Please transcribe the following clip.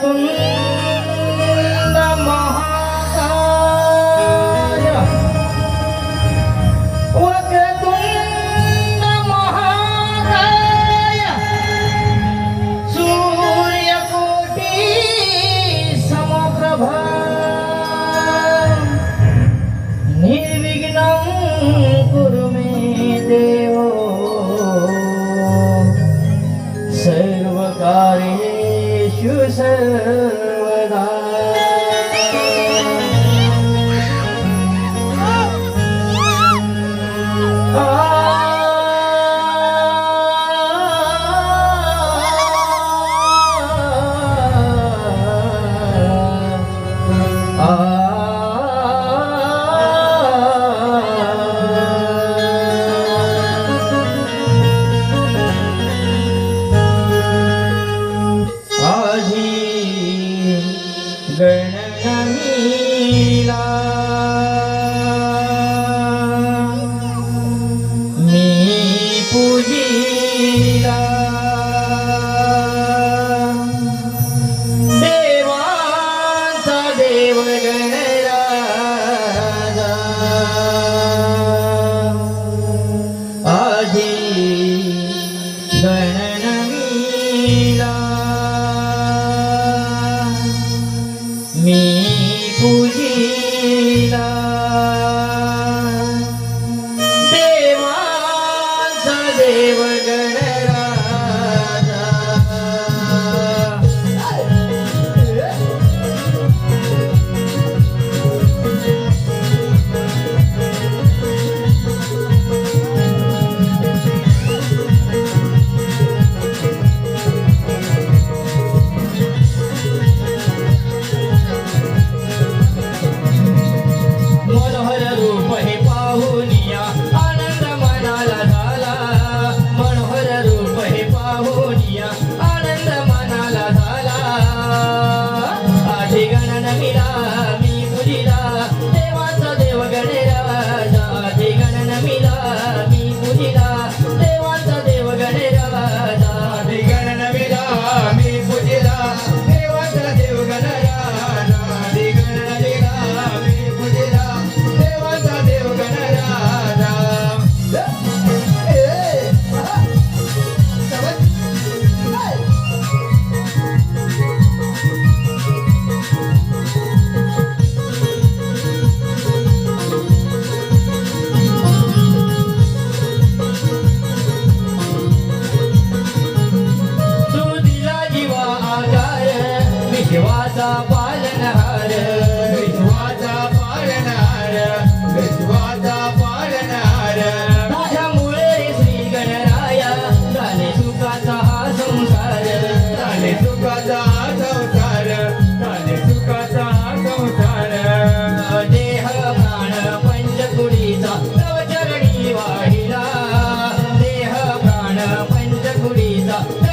comigo. தேவன் सुखाचा संसार. देह प्राण पंचकुडीचा तव चरणी वाहिला. देह प्राण पंचकुडीचा